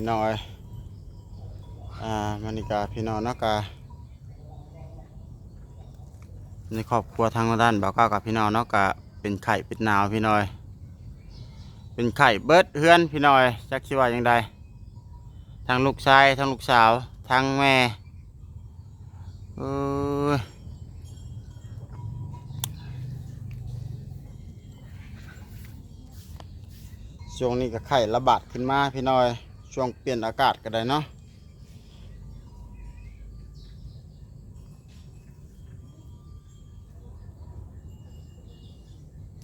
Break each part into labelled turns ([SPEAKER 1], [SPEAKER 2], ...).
[SPEAKER 1] ี่น้อยอ่ามันนี่กาพี่น้องเนาะกาในครอบครัวทางด้านบ่าวก้าวกับพี่น้องเนาะกาเป็นไข่เป็นหนาวพี่น้อยเป็นไข่เบิดเฮือนพี่น้อยจักคิดว่าอย่างใดทางลูกชายทางลูกสาวทางแม่เออช่วงนี้ก็ไข่ระบาดขึ้นมาพี่น้อย ช่วงเปลี่ยนอากาศก็ได้เนาะ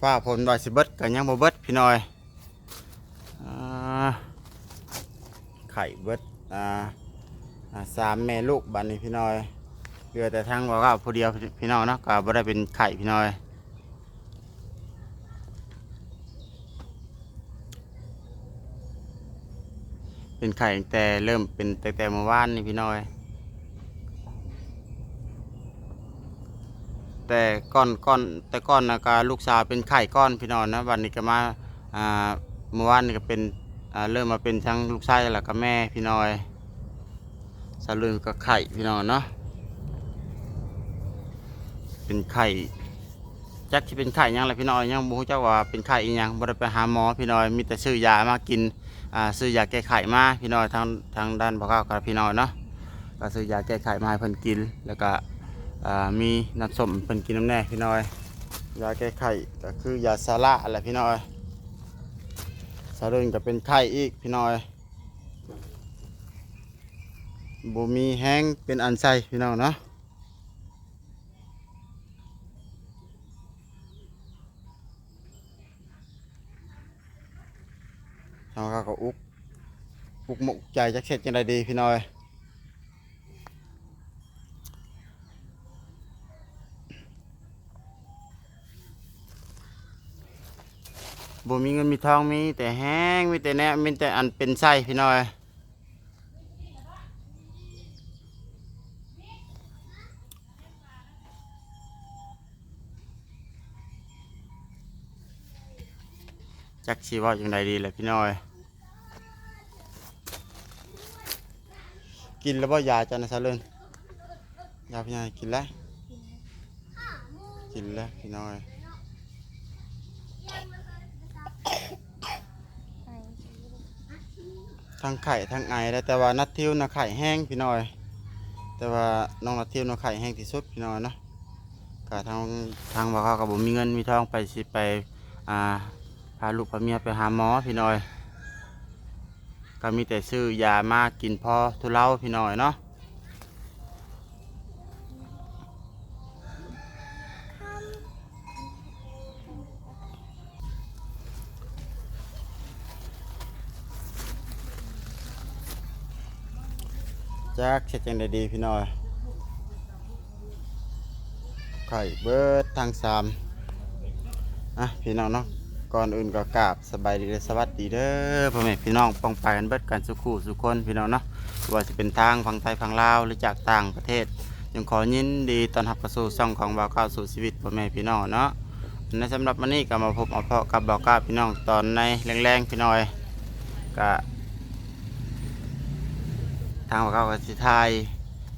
[SPEAKER 1] ฟ้าฝนว่าสิเบิดกันยังบ่เบิดพี่น้อยอไข่เบิดอ่าสามแม่ลูกบัดนี้พี่น้อยเหลือแต่ทางว่าก็ผู้เดียวพี่น้องเนาะก็บ่ได้เป็นไข่พี่น้อย เป็นไข่ตั้งแต่เริ่มเป็นตั้งแต่เมื่อวานนี่พี่น้อย แต่ก้อนก้อนแต่ก้อนนะกาลูกสาวเป็นไข่ก้อนพี่น้องนะวันนี้ก็มาอ่าเมื่อวานนี่ก็เป็นอ่าเริ่มมาเป็นทั้งลูกชายแล้วก็แม่พี่น้อยสลือก็ไข่พี่น้องเนาะเป็นไข่จักที่เป็นไข่ยังแหละพี่น้อยยังบ่รู้จักว่าเป็นไข่อีหยังบ่ได้ไปหาหมอพี่น้อยมีแต่ซื้อยามากิน อ่าซื้อยาแก้ไขมาพี่น้อยทางทางด้านบ่าวกับพี่น้อยเนาะก็ซื้อยาแก้ไขมาให้เพิ่นกิน แล้วก็อ่ามีน้ำส้มเป็นกินน้ำแน่พี่น้อยยาแก้ไขก็คือยาซาระอะไรพี่น้อยซาเรินก็เป็นไข้อีกพี่น้อยบ่มีแห้งเป็นอันใสพี่น้องเนาะ ทางเขาก็อุกอุกหมกใจจักเสร็จจังไดดีพี่น้อยบ่มีเงินมีทองมีแต่แห้งมีแต่แหนมีแต่อันเป็นไส้พี่น้อยจักชีว่าอย่างไรดีแหละพี่น้อย กินแล้วบ่ยาจันนะซะเลนยาพี่น้อยกินแล้วกินแล้วพี่น้อยทั้งไข่ทั้งไอแล้วแต่ว่านัดทิวนะไข่แห้งพี่น้อย แต่ว่าน้องนัดทิวนะไข่แห้งที่สุดพี่น้อยเนาะก็ทางทางว่าเขาก็บ่มีเงินมีทองไปสิไปอ่าพาลูกพาเมียไปหาหมอพี่น้อย ก็มีแต่ซื้อยามากินพอทุเลาพี่น้อยเนาะจักเช็ดจังได้ดีพี่น้อยไข่เบิดทางสามอะพี่น้องเนาะ ก่อนอื่นก็กราบสบายดีและสวัสดีเด้อพ่อแม่พี่น้องป้องไปกันเบิดกันสุขุสุขคนพี่น้องเนาะว่าจะเป็นทางฝั่งไทยฝั่งลาวหรือจากต่างประเทศยังขอยินดีต้อนรับเข้าสู่ช่องของบ่าวก้าวสู่ชีวิตพ่อแม่พี่น้องเนาะในสำหรับวันนี้ก็มาพบมาเพาะกับบ่าวก้าวพี่น้องตอนในแรงๆพี่น้อยก็ทางบ่าวก้าวก็สิทาย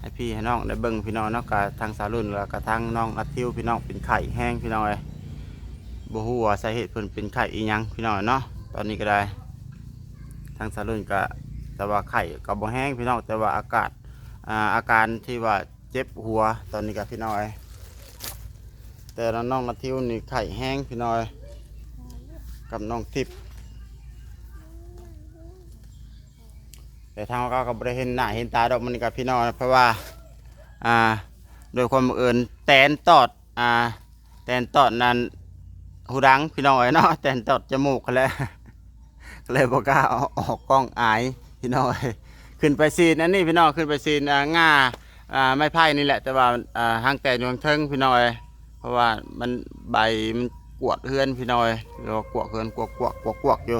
[SPEAKER 1] ให้พี่ให้น้องได้เบิ่งพี่น้องเนาะก็ทางสาวรุ่นแล้วก็ทางน้องอัดทิวพี่น้องเป็นไข่แห้งพี่น้อย บ่ฮู้ว่าสาเหตุเพิ่นเป็นไข้อีหยังพี่น้องเนาะตอนนี้ก็ได้ทางสารุนก็แต่ว่าไข้ก็บ่แห้งพี่น้องแต่ว่าอากาศอ่าอาการที่ว่าเจ็บหัวตอนนี้ก็พี่น้อยแต่ละน้องนาทิวนี่ไข้แห้งพี่น้อยกับน้องทิพย์แต่ทางเราก็บ่ได้เห็นหน้าเห็นตาดอกมันกับพี่น้องเพราะว่าอ่าโดยความเอิญแตนตอดอ่าแตนตอดนั้น หูดังพี่น้องเอ้ยเนาะแต่นตดจมูกกันแล้วเลยบอกล้าออกกล้องอายพี่น้องเอ้ยขึ้นไปซีนอันนี้พี่น้องขึ้นไปซีนง่าไม้ไผ่นี่แหละ แต่ว่าห่าหางแต่ดวงเทิงพี่น้อยเพราะว่ามันใบมันกวดเฮือนพี่น้องเอ้ยเรากวดเฮือนกวดกวดกวดกวดอยู่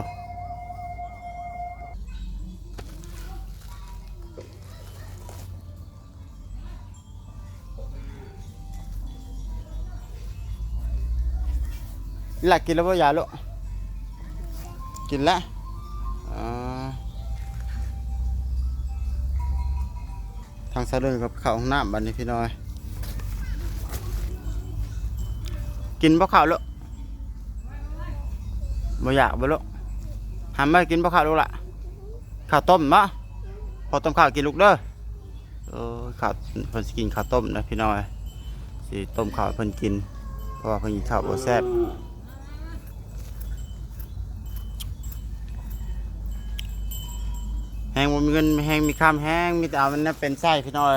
[SPEAKER 1] หละกินแล้วป่ยาลูกกินแล้วอ่างสะดึงกับข้าวห้องน้ำบัดนี้พี่น้อย กินบ่ข้าวลูกบ่อยากบ่ลูกหันมากินบ่ข้าวลูกละข้าวต้มมะพอต้มข้าวกินลูกเด้อเออข้าวเพิ่นกินข้าวต้มนะพี่น้อยสิต้มข้าวเพิ่นกิน เพราะว่าเพิ่นกินข้าวบ่แซ่บแห้งบ่ มีเงินแห้งมีข้ามแห้งมีแต่เอามันน่ะเป็นไส้พี่น้อย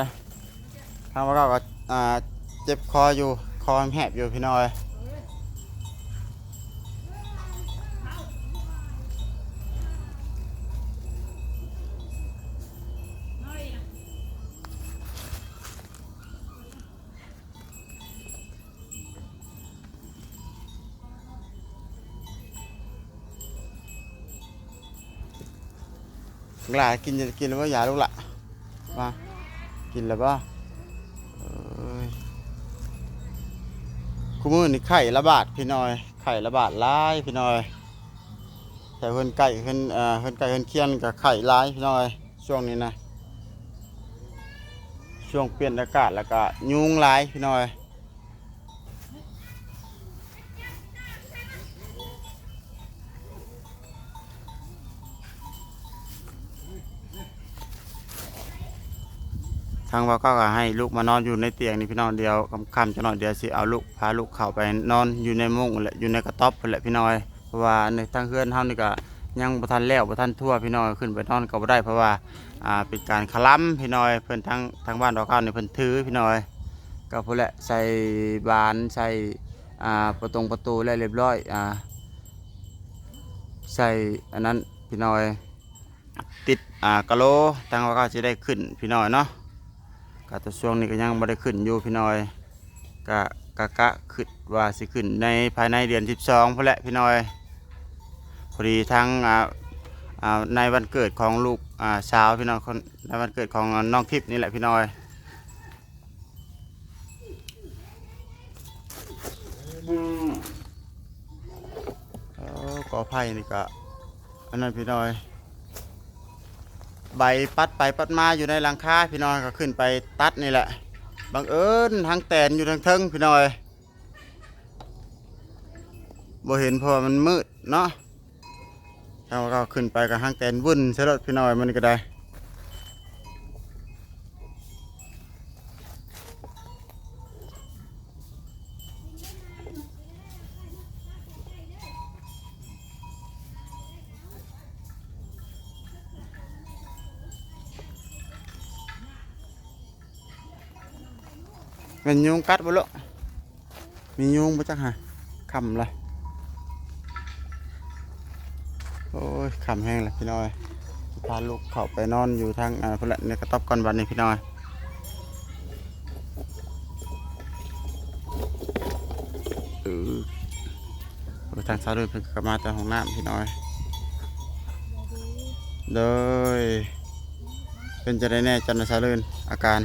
[SPEAKER 1] ทางว่าก็เจ็บคออยู่คอแหบอยู่พี่น้อย หลากินจะกินแล้วว่ายาลูกละมากินแล้วป่ะเอ้มือนี่ไข่ระบาดพี่น้อย ไข่ระบาดร้ายพี่น้อยแต่เพิ่นไก่เพิ่นเอ่อเพิ่นไก่เพิ่นเคียนกับไข่ร้ายพี่น้อยช่วงนี้นะช่วงเปลี่ยนอากาศแล้วก็ยุงร้ายพี่น้อย ทางว่าก็ให้ลูกมานอนอยู่ในเตียงนี่พี่น้องเดียวคำๆจะนอนเดียวสิเอาลูกพาลูกเข้าไปนอนอยู่ในมุ้งแหละอยู่ในกระต๊อบแหละพี่น้อยเพราะว่าในทางเฮือนเฮานี่ก็ยังบ่ทันแล้วบ่ทันทั่วพี่น้อยขึ้นไปนอนก็บ่ได้เพราะว่าอ่าเป็นการคล้ำพี่น้อยเพิ่นทางทางบ้านดอกข้าวนี่เพิ่นถือพี่น้อยก็พุ่นแหละใส่บานใส่อ่าประตงประตูแล้วเรียบร้อยอ่าใส่อันนั้นพี่น้อยติดอ่ากะโหลทางว่าก็สิได้ขึ้นพี่น้อยเนาะ ก็แต่ช่วงนี้ก็ยังไม่ได้ขึ้นอยู่พี่น้อยกะกะกะขึ้นว่าสิขึ้นในภายในเดือน12พุ่นแหละพี่น้อยพอดีทั้งอ่าอ่าในวันเกิดของลูกอ่าสาวพี่น้องคนในวันเกิดของน้องทิพย์นี่แหละพี่น้อยเออกอไผ่นี่ก็อันนั้นพี่น้อย ใบปัดไปปัดมาอยู่ในหลังคาพี่น้อยก็ขึ้นไปตัดนี่แหละบังเอิญทางแตนอยู่ทางเทิงพี่น้อยบ่เห็นเพราะมันมืดเนาะเราก็ขึ้นไปกับทางแตนวุ่นเสยรถพี่น้อยมันก็ได้ เป็นยุงกัดบ่ลูกมียุงบ่จักหะคำเลยโอ้ยคำแห้งเลยพี่น้อยพาลูกเขาไปนอนอยู่ทางอ่าพุ่นในกระต๊อบก่อนวันนี้พี่น้อยเออทางสาวเดินเพิ่งกลับมาจากห้องน้ำพี่น้อยโดยเป็นจะได้แน่จันทร์สาวเดินอาการ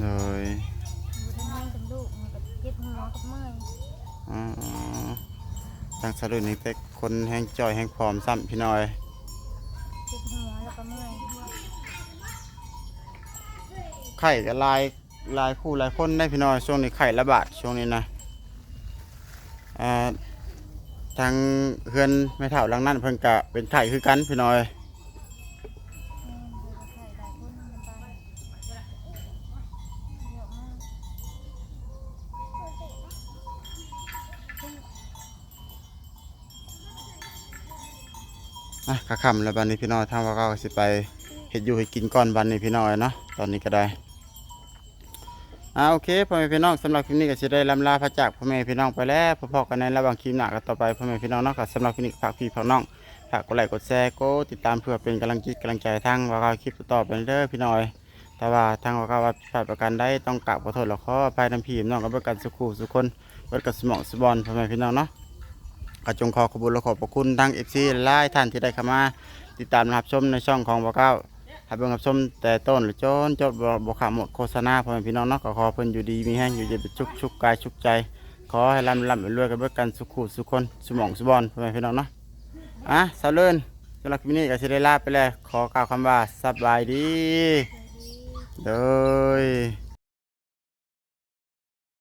[SPEAKER 1] โดย
[SPEAKER 2] บริแห้งกับลูกมันก็เจ็บหัวกับเมื่อย
[SPEAKER 1] อ๋อทางสะดุดนี่แต่คนแห้งจ่อยแห้งผอมซ้ำพี่น้อย
[SPEAKER 2] เจ็บหัวแล้วก็เมื่อย
[SPEAKER 1] ไข่ก็หลายหลายคู่หลายคนได้พี่น้อยช่วงนี้ไข่ระบาดช่วงนี้นะอ่าทางเฮือนไม่เท่าหลังนั้นเพิ่นกะเป็นไข่คือกันพี่น้อย
[SPEAKER 2] อะกะ
[SPEAKER 1] ค่ำแล้วบัดนี้พี่น้อยทางว่าก็สิไปเฮ็ดอยู่ให้กินก่อนบัดนี้พี่น้อยเนาะตอนนี้ก็ได้อ่าโอเคพ่อแม่พี่น้องสำหรับคลิปนี้ก็สิได้ลำลาพระจากพ่อแม่พี่น้องไปแล้วพบกันในระหว่างคลิปหน้าก็ต่อไปพ่อแม่พี่น้องเนาะก็สำหรับคลิปนี้ฝากพี่ฝากน้องฝากกดไลค์กดแชร์กดติดตามเพื่อเป็นกำลังจิตกำลังใจทั้งว่าเราคลิปต่อไปเด้อพี่น้อย แต่ว่าทางว่าเราว่าผิดพลาดประการใดต้องกราบขอโทษและขออภัยน้ำพี่น้องกับประกันสุขุสุขคนเบิดกับสมองสบอนพ่อแม่พี่น้องเนาะ ก็จงขอขอบคุณและขอบพระคุณทั้งเอฟซีหลายท่านที่ได้เข้ามา ติดตามรับชมในช่องของบ่าวเก้าให้เบิ่งรับชมแต่ต้นหรือจนจบบ่บ่ขาหมดโฆษณาพ่อแม่พี่น้องเนาะก็ขอเพิ่นอยู่ดีมีแห้งอยู่เย็นเป็นชุกชุกกายชุกใจ ขอให้ร่ำร่ำรวยกันเบิดกันสุขุสุขคนสมองสบอนพ่อแม่พี่น้องเนาะอะสาวเลินสำหรับคลิปนี้ก็สิได้ลาไปแล้วขอกล่าวคำว่าสบายดี
[SPEAKER 2] สวัสดี
[SPEAKER 1] โดย